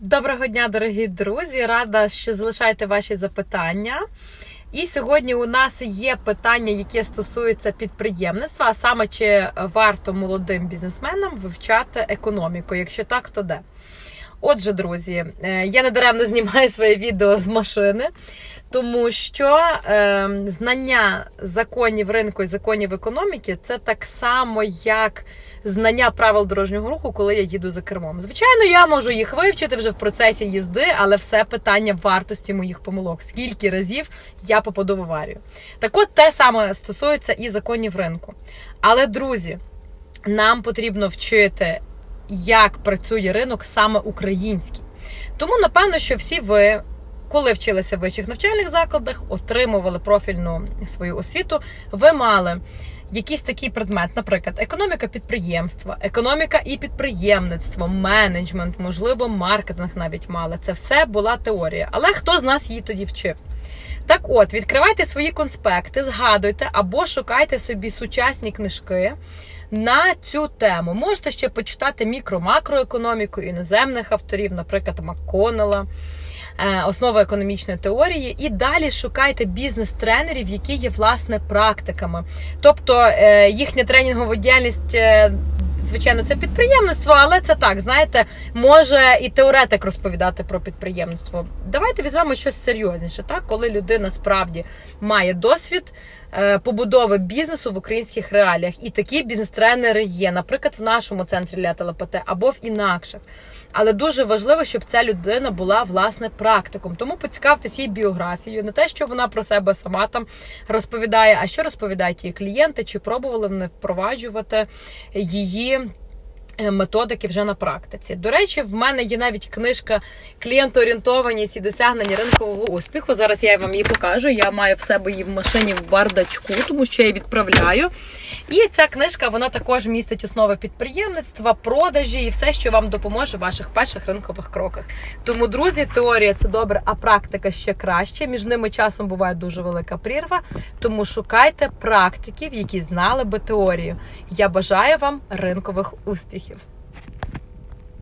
Доброго дня, дорогі друзі! Рада, що залишаєте ваші запитання. І сьогодні у нас є питання, яке стосується підприємництва, а саме чи варто молодим бізнесменам вивчати економіку. Якщо так, то де? Отже, друзі, е, я недаремно знімаю своє відео з машини, тому що е, знання законів ринку і законів економіки це так само, як знання правил дорожнього руху, коли я їду за кермом. Звичайно, я можу їх вивчити вже в процесі їзди, але все питання вартості моїх помилок. Скільки разів я попаду в аварію. Так от те саме стосується і законів ринку. Але, друзі, нам потрібно вчити як працює ринок саме український. Тому, напевно, що всі ви, коли вчилися в вищих навчальних закладах, отримували профільну свою освіту, ви мали якийсь такий предмет, наприклад, економіка підприємства, економіка і підприємництво, менеджмент, можливо, маркетинг навіть мали. Це все була теорія. Але хто з нас її тоді вчив? Так от, відкривайте свої конспекти, згадуйте або шукайте собі сучасні книжки на цю тему. Можете ще почитати мікро-макроекономіку іноземних авторів, наприклад, Макконела. Е, Основи економічної теорії, і далі шукайте бізнес-тренерів, які є власне практиками. Тобто е, їхня тренінгова діяльність, е, звичайно, це підприємництво, але це так, знаєте, може і теоретик розповідати про підприємництво. Давайте візьмемо щось серйозніше, так коли людина справді має досвід побудови бізнесу в українських реаліях. І такі бізнес-тренери є, наприклад, в нашому центрі для ТЛПТ або в інакших. Але дуже важливо, щоб ця людина була власне практиком. Тому поцікавтесь її біографією, не те, що вона про себе сама там розповідає, а що розповідають її клієнти, чи пробували вони впроваджувати її. Е, Методики вже на практиці. До речі, в мене є навіть книжка клієнтоорієнтованість і досягнення ринкового успіху. Зараз я вам її покажу. Я маю в себе її в машині в бардачку, тому що я її відправляю. І ця книжка вона також містить основи підприємництва, продажі і все, що вам допоможе в ваших перших ринкових кроках. Тому, друзі, теорія це добре, а практика ще краще. Між ними часом буває дуже велика прірва. Тому шукайте практиків, які знали би теорію. Я бажаю вам ринкових успіхів. you.